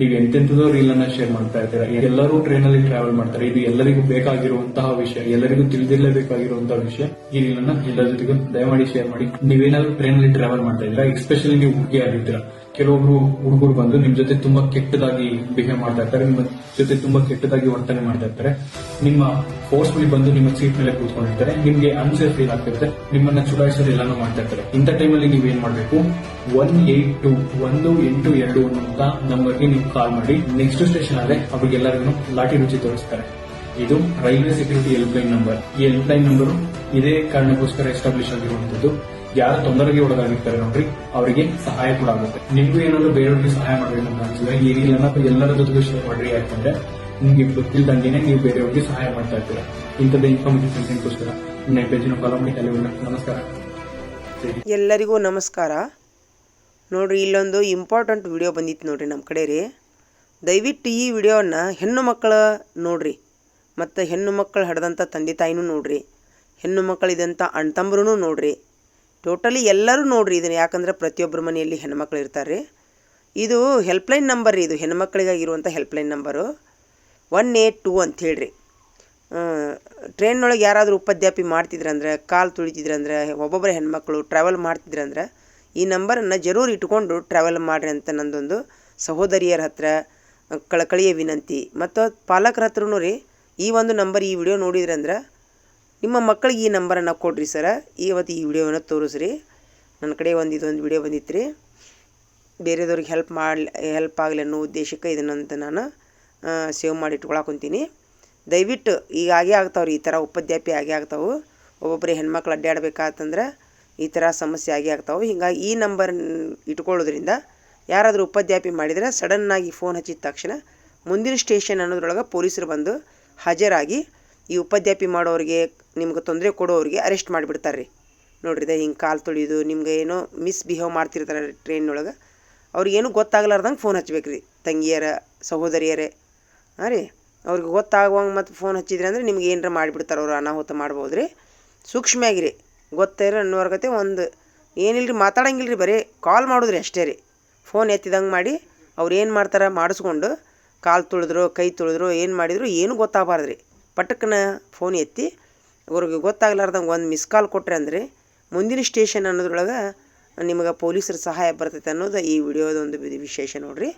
ನೀವು ಎಂತೆಂಥದೋ ರೀಲ್ ಅನ್ನ ಶೇರ್ ಮಾಡ್ತಾ ಇರ್ತೀರಾ. ಎಲ್ಲರೂ ಟ್ರೈನ್ ಅಲ್ಲಿ ಟ್ರಾವೆಲ್ ಮಾಡ್ತಾರೆ. ಇದು ಎಲ್ಲರಿಗೂ ಬೇಕಾಗಿರುವಂತಹ ವಿಷಯ, ಎಲ್ಲರಿಗೂ ತಿಳಿದಿರಲೇಬೇಕಾಗಿರುವಂತಹ ವಿಷಯ. ಈ ರೀಲ್ ಅನ್ನ ಎಲ್ಲರ ಜೊತೆಗೂ ದಯಮಾಡಿ ಶೇರ್ ಮಾಡಿ. ನೀವೇನಾದ್ರೂ ಟ್ರೈನ್ ಅಲ್ಲಿ ಟ್ರಾವೆಲ್ ಮಾಡ್ತಾ ಇದ್ದೀರಾ? ಎಸ್ಪೆಷಲಿ ನೀವು ಹುಡುಗಿ ಆಗಿರ್ತೀರಾ ಕೆಲವೊಬ್ರು ಹುಡುಗರು ಬಂದು ನಿಮ್ ಜೊತೆ ತುಂಬಾ ಕೆಟ್ಟದಾಗಿ ಬಿಹೇವ್ ಮಾಡ್ತಾ ಇರ್ತಾರೆ, ನಿಮ್ಮ ಜೊತೆ ತುಂಬಾ ಕೆಟ್ಟದಾಗಿ ವರ್ತನೆ ಮಾಡ್ತಾ ಇರ್ತಾರೆ. ನಿಮ್ಮ ಫೋರ್ಸ್ಫುಲಿ ಬಂದು ನಿಮ್ಮ ಸೀಟ್ ಮೇಲೆ ಕೂತ್ಕೊಂಡಿರ್ತಾರೆ. ನಿಮ್ಗೆ ಅನ್ಸೇಫ್ ಫೀಲ್ ಆಗ್ತಿರುತ್ತೆ. ನಿಮ್ಮನ್ನ ಚುಡಾಯಿಸೋದು ಎಲ್ಲಾನು ಮಾಡ್ತಾ ಇರ್ತಾರೆ. ಇಂಥ ಟೈಮಲ್ಲಿ ನೀವೇನ್ ಮಾಡ್ಬೇಕು? ಒನ್ ಏಟ್ ಟು ಒಂದು ಎಂಟು ಎರಡು ಅಂತ ನಂಬರ್ಗೆ ನೀವು ಕಾಲ್ ಮಾಡಿ. ನೆಕ್ಸ್ಟ್ ಸ್ಟೇಷನ್ ಆದ್ರೆ ಅವ್ರಿಗೆಲ್ಲರಿಗೂ ಲಾಠಿ ರುಚಿ ತೋರಿಸ್ತಾರೆ. ಇದು railway security help line number ಈ ಹೆಲ್ಪ್ ಲೈನ್ ನಂಬರ್ ಇದೇ ಕಾರಣಕ್ಕೋಸ್ಕರ ಎಸ್ಟಾಬ್ಲಿಷ್ ಆಗಿರುವಂತದ್ದು ಯಾರು ತೊಂದರೆಗೆ ಒಳಗಾಗಿರ್ತಾರೆ ನೋಡ್ರಿ, ಅವರಿಗೆ ಸಹಾಯ ಕೂಡ ಆಗುತ್ತೆ. ನಿಮ್ಗೂ ಏನಾದ್ರು ಬೇರೆಯವ್ರಿಗೆ ಸಹಾಯ ಮಾಡ್ಬೇಕಂತ ಅನ್ಸಿದ್ರೆ, ಈ ರೀತಿ ಎಲ್ಲರ ಜೊತೆಗೂ ಶೇರ್ ಮಾಡ್ರಿ, ಯಾಕಂದ್ರೆ ನಿಮ್ಗೆ ಗೊತ್ತಿಲ್ದಂಗೆನೆ ನೀವು ಬೇರೆಯವ್ರಿಗೆ ಸಹಾಯ ಮಾಡ್ತಾ ಇರ್ತೀರಾ. ಇಂಥದ್ದು ಇನ್ಫಾರ್ಮೇಟಿವ್ ಕಂಟೆಂಟ್ಗೋಸ್ಕರ ನನ್ನ ಪೇಜಿನ ಫಾಲೋ ನಮಸ್ಕಾರ. ಎಲ್ಲರಿಗೂ ನಮಸ್ಕಾರ. ನೋಡ್ರಿ, ಇಲ್ಲೊಂದು ಇಂಪಾರ್ಟೆಂಟ್ ವಿಡಿಯೋ ಬಂದಿತ್ತು ನೋಡ್ರಿ ನಮ್ಮ ಕಡೆ ರೀ. ದಯವಿಟ್ಟು ಈ ವಿಡಿಯೋವನ್ನು ಹೆಣ್ಣು ಮಕ್ಕಳ ನೋಡ್ರಿ. ಮತ್ತು ಹೆಣ್ಣು ಮಕ್ಕಳು ಹಡ್ದಂಥ ತಂದೆ ತಾಯಿನೂ ನೋಡ್ರಿ. ಹೆಣ್ಣು ಮಕ್ಕಳಿದಂಥ ಅಣ್ತಂಬ್ರೂ ನೋಡ್ರಿ. ಟೋಟಲಿ ಎಲ್ಲರೂ ನೋಡ್ರಿ ಇದನ್ನು. ಯಾಕಂದ್ರೆ ಪ್ರತಿಯೊಬ್ಬರ ಮನೆಯಲ್ಲಿ ಹೆಣ್ಮಕ್ಳು ಇರ್ತಾರೆ. ಇದು ಹೆಲ್ಪ್ಲೈನ್ ನಂಬರ್ ರೀ ಇದು. ಹೆಣ್ಮಕ್ಳಿಗಾಗಿರುವಂಥ helpline number. One eight two ಅಂತ ಹೇಳ್ರಿ. ಟ್ರೈನ್ನೊಳಗೆ ಯಾರಾದರೂ ಉಪದ್ಯಾಪಿ ಮಾಡ್ತಿದ್ರಂದ್ರೆ, ಕಾಲು ತುಳಿತಿದ್ರಂದ್ರೆ, ಒಬ್ಬೊಬ್ಬರೇ ಹೆಣ್ಮಕ್ಳು ಟ್ರಾವೆಲ್ ಮಾಡ್ತಿದ್ರಂದ್ರೆ, ಈ ನಂಬರನ್ನು ಜರೂರ್ ಇಟ್ಕೊಂಡು ಟ್ರಾವೆಲ್ ಮಾಡಿರಿ ಅಂತ ನಂದೊಂದು ಸಹೋದರಿಯರ ಹತ್ರ ಕಳಕಳಿಯ ವಿನಂತಿ. ಮತ್ತು ಪಾಲಕರ ಹತ್ರನೂ ರೀ, ಈ ಒಂದು ನಂಬರ್ ಈ ವಿಡಿಯೋ ನೋಡಿದ್ರಂದ್ರೆ ನಿಮ್ಮ ಮಕ್ಕಳಿಗೆ ಈ ನಂಬರನ್ನು ಕೊಡ್ರಿ ಸರ. ಇವತ್ತು ಈ ವಿಡಿಯೋವನ್ನು ತೋರಿಸ್ರಿ. ನನ್ನ ಕಡೆ ಒಂದು ಇದೊಂದು ವಿಡಿಯೋ ಬಂದಿತ್ತು ರೀ ಬೇರೆದವ್ರಿಗೆ ಹೆಲ್ಪ್ ಮಾಡಲಿ ಹೆಲ್ಪ್ ಆಗಲಿ ಅನ್ನೋ ಉದ್ದೇಶಕ್ಕೆ ಇದನ್ನಂತ ನಾನು ಸೇವ್ ಮಾಡಿ ಇಟ್ಕೊಳಕೊಂತೀನಿ ದಯವಿಟ್ಟು ಈಗ ಆಗೇ ಆಗ್ತಾವ್ರಿ. ಈ ಥರ ಉಪಾಧ್ಯಾಪಿ ಆಗೇ ಆಗ್ತಾವೆ. ಒಬ್ಬೊಬ್ಬರೇ ಹೆಣ್ಮಕ್ಳು ಅಡ್ಡಾಡ್ಬೇಕಾತಂದ್ರೆ ಈ ಥರ ಸಮಸ್ಯೆ ಆಗೇ ಆಗ್ತಾವೆ. ಹಿಂಗಾಗಿ ಈ ನಂಬರ್ ಇಟ್ಕೊಳ್ಳೋದ್ರಿಂದ ಯಾರಾದರೂ ಉಪಾಧ್ಯಾಪಿ ಮಾಡಿದರೆ ಸಡನ್ನಾಗಿ ಫೋನ್ ಹಚ್ಚಿದ ತಕ್ಷಣ ಮುಂದಿನ ಸ್ಟೇಷನ್ ಅನ್ನೋದ್ರೊಳಗೆ ಪೊಲೀಸರು ಬಂದು ಹಾಜರಾಗಿ ಈ ಉಪಾಧ್ಯಾಪಿ ಮಾಡೋರಿಗೆ ನಿಮ್ಗೆ ತೊಂದರೆ ಕೊಡೋರಿಗೆ ಅರೆಸ್ಟ್ ಮಾಡಿಬಿಡ್ತಾರೆ ರೀ ನೋಡ್ರಿ ಹಿಂಗೆ ಕಾಲು ತೊಳೆಯೋದು ನಿಮ್ಗೆ ಏನೋ ಮಿಸ್ಬಿಹೇವ್ ಮಾಡ್ತಿರ್ತಾರೆ ಟ್ರೈನ್ನೊಳಗೆ ಅವ್ರಿಗೇನು ಗೊತ್ತಾಗ್ಲಾರ್ದಂಗೆ ಫೋನ್ ಹಚ್ಬೇಕು ರೀ ತಂಗಿಯರ, ಸಹೋದರಿಯರೇ, ಹಾಂ ರೀ? ಅವ್ರಿಗೆ ಗೊತ್ತಾಗುವಂಗೆ ಮತ್ತು ಫೋನ್ ಹಚ್ಚಿದ್ರಿ ಅಂದ್ರೆ ನಿಮ್ಗೆ ಏನರ ಮಾಡಿಬಿಡ್ತಾರೆ ಅವ್ರು ಅನಾಹುತ ಮಾಡ್ಬೋದು ರೀ ಸೂಕ್ಷ್ಮ ಆಗಿರಿ ಗೊತ್ತೇರ ಅನ್ನೋರ್ಗತೆ ಒಂದು ಏನಿಲ್ಲ ರೀ ಮಾತಾಡಂಗಿಲ್ಲ ರೀ ಬರೀ ಕಾಲ್ ಮಾಡೋದ್ರಿ ಅಷ್ಟೇ ರೀ. ಫೋನ್ ಎತ್ತಿದಂಗೆ ಮಾಡಿ ಅವ್ರು ಏನು ಮಾಡ್ತಾರೆ ಮಾಡಿಸ್ಕೊಂಡು ಕಾಲು ತುಳಿದ್ರು, ಕೈ ತುಳಿದ್ರು, ಏನು ಮಾಡಿದ್ರು ಏನೂ ಗೊತ್ತಾಗಬಾರ್ದು ರೀ ಪಟಕ್ಕನ ಫೋನ್ ಎತ್ತಿ ಅವ್ರಿಗೆ ಗೊತ್ತಾಗ್ಲಾರ್ದಂಗೆ ಒಂದು ಮಿಸ್ ಕಾಲ್ ಕೊಟ್ರೆ ಅಂದರೆ ಮುಂದಿನ ಸ್ಟೇಷನ್ ಅನ್ನೋದ್ರೊಳಗೆ ನಿಮಗೆ ಪೊಲೀಸರ ಸಹಾಯ ಬರ್ತೈತೆ ಅನ್ನೋದು ಈ ವಿಡಿಯೋದ ಒಂದು ವಿಶೇಷ ನೋಡಿರಿ.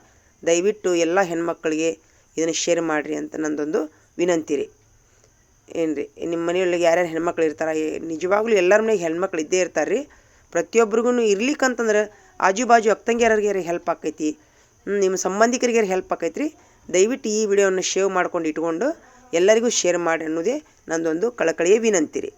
ದಯವಿಟ್ಟು ಎಲ್ಲ ಹೆಣ್ಮಕ್ಳಿಗೆ ಇದನ್ನು ಶೇರ್ ಮಾಡಿರಿ ಅಂತ ನಂದೊಂದು ವಿನಂತಿ ರೀ. ಏನು ರೀ ನಿಮ್ಮ ಮನೆಯೊಳಗೆ ಯಾರ್ಯಾರು ಹೆಣ್ಮಕ್ಳು ಇರ್ತಾರೆ ನಿಜವಾಗ್ಲೂ ಎಲ್ಲರ ಮನೆಗೆ ಹೆಣ್ಮಕ್ಳು ಇದ್ದೇ ಇರ್ತಾರೆ ರೀ ಪ್ರತಿಯೊಬ್ಬರಿಗೂ ಇರ್ಲಿಕ್ಕಂತಂದ್ರೆ ಆಜು ಬಾಜು ಅಕ್ಕಂಗ್ಯಾರಿಗೆ ಹೆಲ್ಪ್ ಆಕೈತಿ ನಿಮ್ಮ ಸಂಬಂಧಿಕರಿಗೆ ಹೆಲ್ಪ್ ಆಕೈತಿ ರೀ ದಯವಿಟ್ಟು ಈ ವಿಡಿಯೋವನ್ನು ಶೇವ್ ಮಾಡ್ಕೊಂಡು ಇಟ್ಕೊಂಡು ಎಲ್ಲರಿಗೂ ಶೇರ್ ಮಾಡಿ ಅನ್ನೋದೇ ನಂದೊಂದು ಕಳಕಳಿಯ ವಿನಂತಿ ರೀ